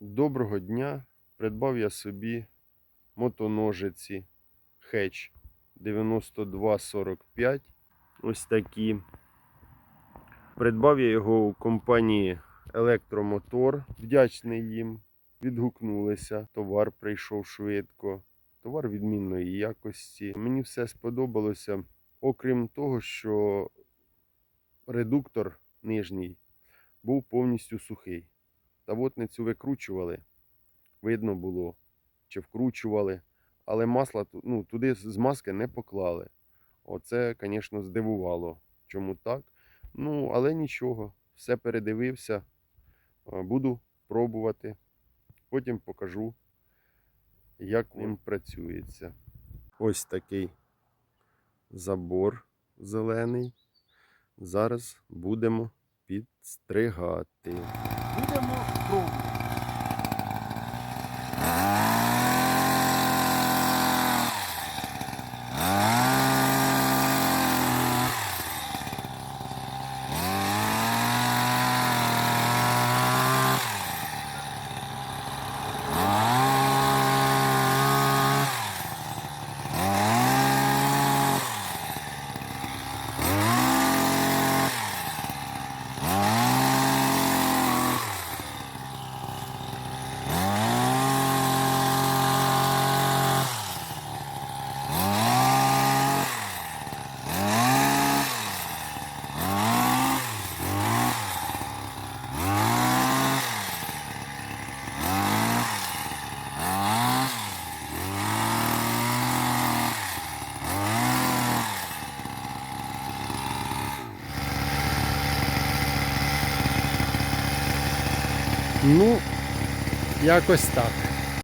Доброго дня! Придбав я собі мотоножиці Хеч 9245. Ось такі. Придбав я його у компанії Електромотор. Вдячний їм. Відгукнулися. Товар прийшов швидко. Товар відмінної якості. Мені все сподобалося. Окрім того, що редуктор нижній був повністю сухий. Та вотницю викручували. Видно було, чи вкручували, але масла ну, туди з маски не поклали. Оце, звісно, здивувало. Чому так? Ну, але нічого, все передивився. Буду пробувати. Потім покажу, як він працюється. Ось такий забор зелений. Зараз будемо підстригати. Будемо пробувати. Ну, якось так.